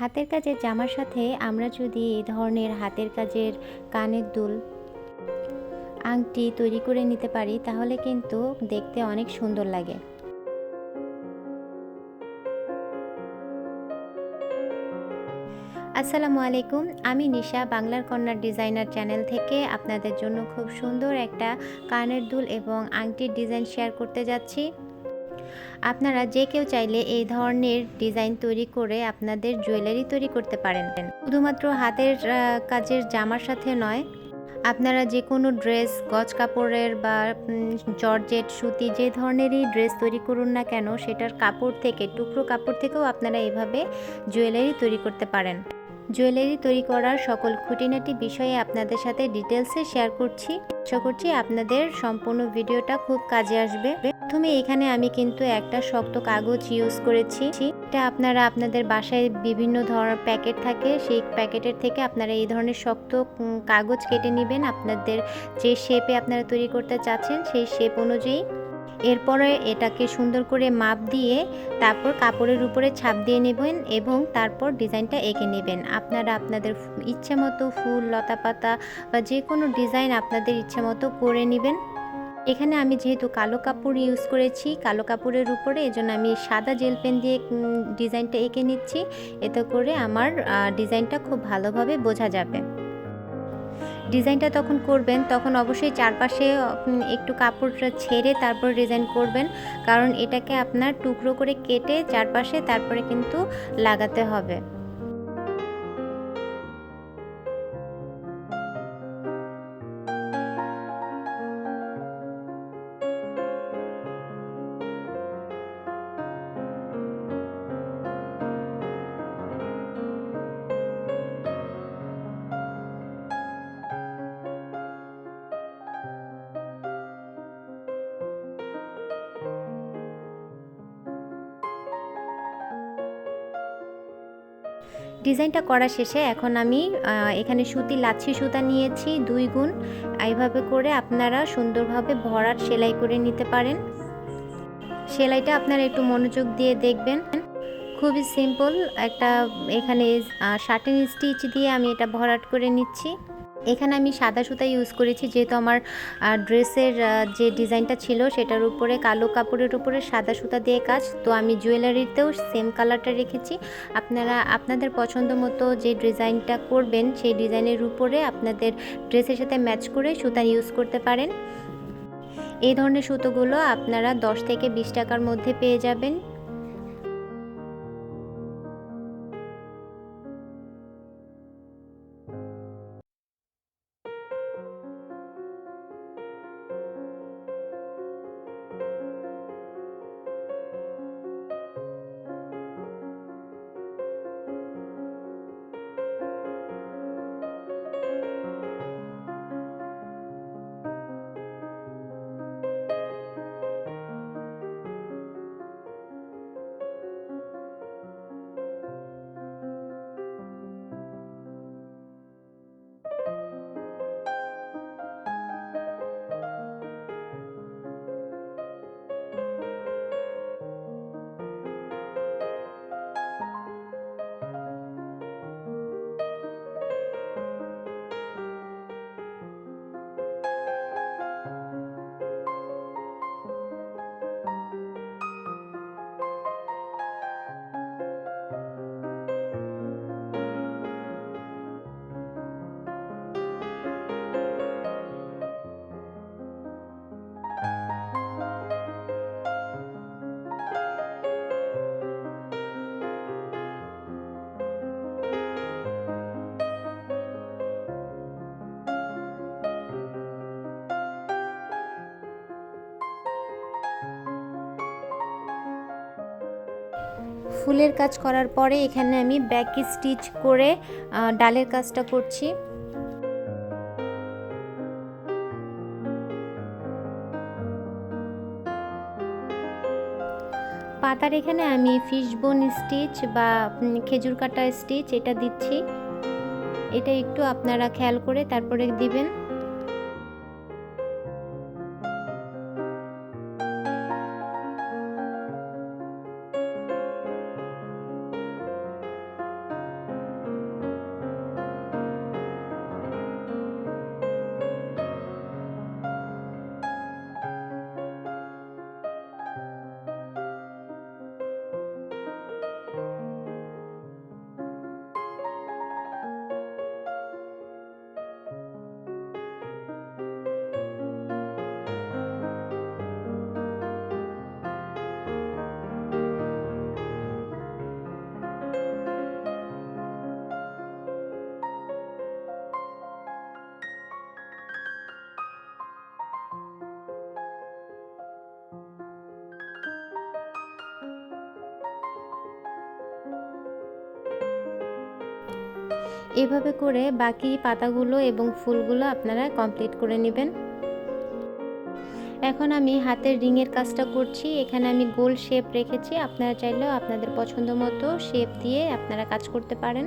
হাতের কাজের জামার সাথে আমরা যদি এই ধরনের হাতের কাজের কানের দুল, আংটি তৈরি করে নিতে পারি, তাহলে কিন্তু দেখতে অনেক সুন্দর লাগে। আসসালামু আলাইকুম, আমি নিশা, বাংলার কন্যার ডিজাইনার চ্যানেল থেকে আপনাদের জন্য খুব সুন্দর একটা কানের দুল এবং আংটির ডিজাইন শেয়ার করতে যাচ্ছি। আপনারা যে কেউ চাইলে এই ধরনের ডিজাইন তৈরি করে আপনাদের জুয়েলারি তৈরি করতে পারেন। শুধুমাত্র হাতের কাজের জামার সাথে নয়, আপনারা যে কোনো ড্রেস, গজ কাপড়ের বা জর্জেট, সুতি যে ধরনেরই ড্রেস তৈরি করুন না কেন, সেটার কাপড় থেকে, টুকরো কাপড় থেকেও আপনারা এভাবে জুয়েলারি তৈরি করতে পারেন। জুয়েলারি তৈরি করার সকল খুঁটিনাটি বিষয়ে আপনাদের সাথে ডিটেলসে শেয়ার করছি। আশা করছি আপনাদের সম্পূর্ণ ভিডিওটা খুব কাজে আসবে। প্রথমে এখানে আমি কিন্তু একটা শক্ত কাগজ ইউজ করেছি। এটা আপনারা আপনাদের বাসায় বিভিন্ন ধরনের প্যাকেট থাকে, সেই প্যাকেটের থেকে আপনারা এই ধরনের শক্ত কাগজ কেটে নেবেন। আপনাদের যে শেপে আপনারা তৈরি করতে চাচ্ছেন, সেই শেপ অনুযায়ী। এরপরে এটাকে সুন্দর করে মাপ দিয়ে তারপর কাপড়ের উপরে ছাপ দিয়ে নেবেন এবং তারপর ডিজাইনটা এঁকে নেবেন। আপনারা আপনাদের ইচ্ছে মতো ফুল লতা পাতা বা যে কোনো ডিজাইন আপনাদের ইচ্ছে মতো করে নেবেন। এখানে আমি যেহেতু কালো কাপড় ইউজ করেছি, কালো কাপড়ের উপরে এজন্য আমি সাদা জেল পেন দিয়ে ডিজাইনটা এঁকে নিচ্ছি। এতে করে আমার ডিজাইনটা খুব ভালোভাবে বোঝা যাবে। ডিজাইনটা তখন করবেন, তখন অবশ্যই চারপাশে একটু কাপড়টা ছেড়ে তারপর ডিজাইন করবেন। কারণ এটাকে আপনার টুকরো করে কেটে চারপাশে তারপরে কিন্তু লাগাতে হবে। ডিজাইনটা করা শেষে এখন আমি এখানে সুতি, লাচ্ছি সুতা নিয়েছি দুই গুণ। এইভাবে করে আপনারা সুন্দরভাবে ভরাট সেলাই করে নিতে পারেন। সেলাইটা আপনারা একটু মনোযোগ দিয়ে দেখবেন। খুবই সিম্পল একটা এখানে শার্টেন স্টিচ দিয়ে আমি এটা ভরাট করে নিচ্ছি। এখানে আমি সাদা সুতা ইউজ করেছি, যেহেতু আমার ড্রেসের যে ডিজাইনটা ছিল সেটার উপরে কালো কাপড়ের উপরে সাদা সুতা দিয়ে কাজ। তো আমি জুয়েলারিতেও সেম কালারটা রেখেছি। আপনারা, আপনাদের পছন্দ মতো যে ডিজাইনটা করবেন, সেই ডিজাইনের উপরে আপনাদের ড্রেসের সাথে ম্যাচ করে সুতা ইউজ করতে পারেন। এই ধরনের সুতোগুলো আপনারা 10 থেকে বিশ টাকার মধ্যে পেয়ে যাবেন। ফুলের কাজ করার পরে এখানে আমি ব্যাক স্টিচ করে ডালের কাজটা করছি। পাতার এখানে আমি ফিশবোন স্টিচ বা খেজুর কাটা স্টিচ এটা দিচ্ছি। এটা একটু আপনারা খেয়াল করে তারপরে দিবেন। এভাবে করে বাকি পাতাগুলো এবং ফুলগুলো আপনারা কমপ্লিট করে নেবেন। এখন আমি হাতের রিংয়ের কাজটা করছি। এখানে আমি গোল শেপ রেখেছি। আপনারা চাইলেও আপনাদের পছন্দ মতো শেপ দিয়ে আপনারা কাজ করতে পারেন।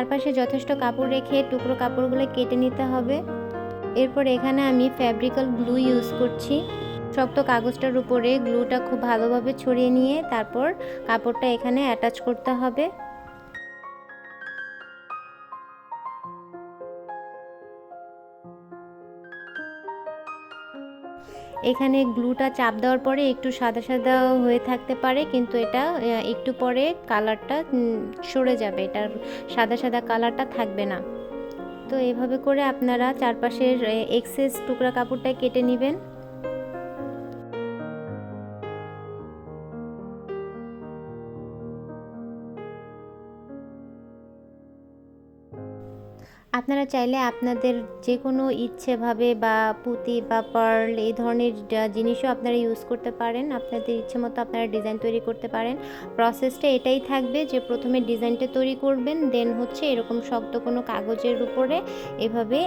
চারপাশে যথেষ্ট কাপড় রেখে টুকরো কাপড়গুলো কেটে নিতে হবে। এরপর এখানে আমি ফ্যাব্রিক্যাল গ্লু ইউজ করছি। শক্ত কাগজটার উপরে গ্লুটা খুব ভালোভাবে ছড়িয়ে নিয়ে তারপর কাপড়টা এখানে অ্যাটাচ করতে হবে। এখানে গ্লুটা চাপ দেওয়ার পরে একটু সাদা সাদা হয়ে থাকতে পারে, কিন্তু এটা একটু পরে কালারটা সরে যাবে। এটার সাদা সাদা কালারটা থাকবে না। তো এভাবে করে আপনারা চারপাশের এক্সেস টুকরা কাপড়টা কেটে নেবেন। আপনারা চাইলে আপনাদের যে কোনো ইচ্ছেভাবে বা পুঁতি বা পার্ল এই ধরনের জিনিসও আপনারা ইউজ করতে পারেন। আপনাদের ইচ্ছে মতো আপনারা ডিজাইন তৈরি করতে পারেন। প্রসেসটা এটাই থাকবে যে প্রথমে ডিজাইনটা তৈরি করবেন দেন হচ্ছে এরকম শক্ত কোনো কাগজের উপরে এভাবে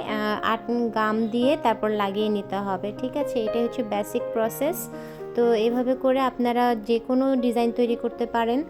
আট গাম দিয়ে তারপর লাগিয়ে নিতে হবে, ঠিক আছে? এটাই হচ্ছে বেসিক প্রসেস তো এভাবে করে আপনারা যে কোনো ডিজাইন তৈরি করতে পারেন।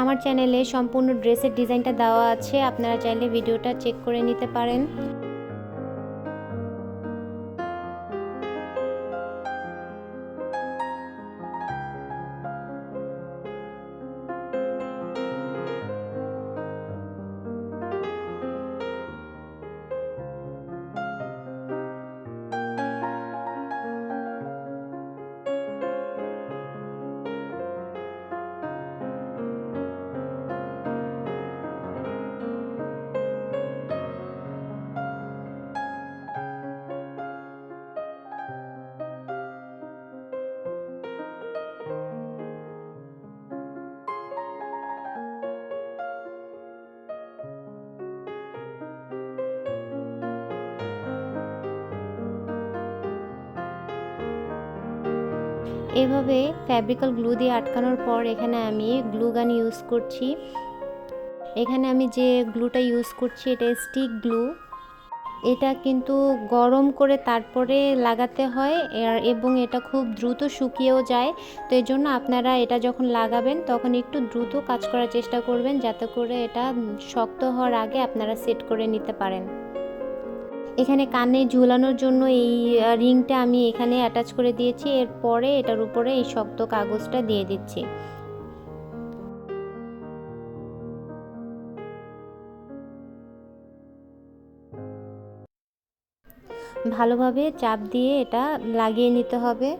আমার চ্যানেলে সম্পূর্ণ ড্রেসের ডিজাইনটা দেওয়া আছে। আপনারা চাইলে ভিডিওটা চেক করে নিতে পারেন। এভাবে ফ্যাব্রিক্যাল গ্লু দিয়ে আটকানোর পর এখানে আমি গ্লু গান ইউজ করছি। এখানে আমি যে গ্লুটা ইউজ করছি, এটা স্টিক গ্লু এটা কিন্তু গরম করে তারপরে লাগাতে হয় এবং এটা খুব দ্রুত শুকিয়েও যায়। তো এই জন্য আপনারা এটা যখন লাগাবেন, তখন একটু দ্রুত কাজ করার চেষ্টা করবেন, যাতে করে এটা শক্ত হওয়ার আগে আপনারা সেট করে নিতে পারেন। এখানে কানে ঝুলানোর জন্য এই রিংটা আমি এখানে অ্যাটাচ করে দিয়েছি। এরপরে এটার উপরে এই শক্ত কাগজটা দিয়ে দিচ্ছি। ভালোভাবে চাপ দিয়ে এটা লাগিয়ে নিতে হবে।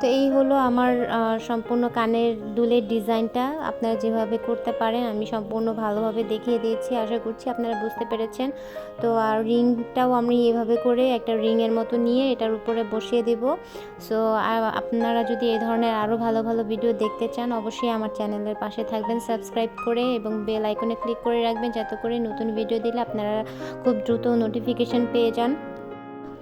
তো এই হলো আমার সম্পূর্ণ কানের দুলের ডিজাইনটা। আপনারা যেভাবে করতে পারেন, আমি সম্পূর্ণ ভালোভাবে দেখিয়ে দিয়েছি, আশা করছি আপনারা বুঝতে পেরেছেন। তো আর রিংটাও আমি এভাবে করে একটা রিংয়ের মতো নিয়ে এটার উপরে বসিয়ে দেব। সো আপনারা যদি এই ধরনের আরও ভালো ভালো ভিডিও দেখতে চান, অবশ্যই আমার চ্যানেলের পাশে থাকবেন, সাবস্ক্রাইব করে এবং বেল আইকনে ক্লিক করে রাখবেন, যাতে করে নতুন ভিডিও দিলে আপনারা খুব দ্রুত নোটিফিকেশন পেয়ে যান।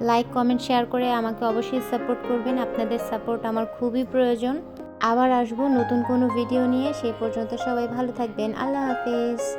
লাইক কমেন্ট শেয়ার করে আমাকে অবশ্যই সাপোর্ট করবেন। আপনাদের সাপোর্ট আমার খুবই প্রয়োজন। আবার আসব নতুন কোনো ভিডিও নিয়ে। সেই পর্যন্ত সবাই ভালো থাকবেন। আল্লাহ হাফেজ।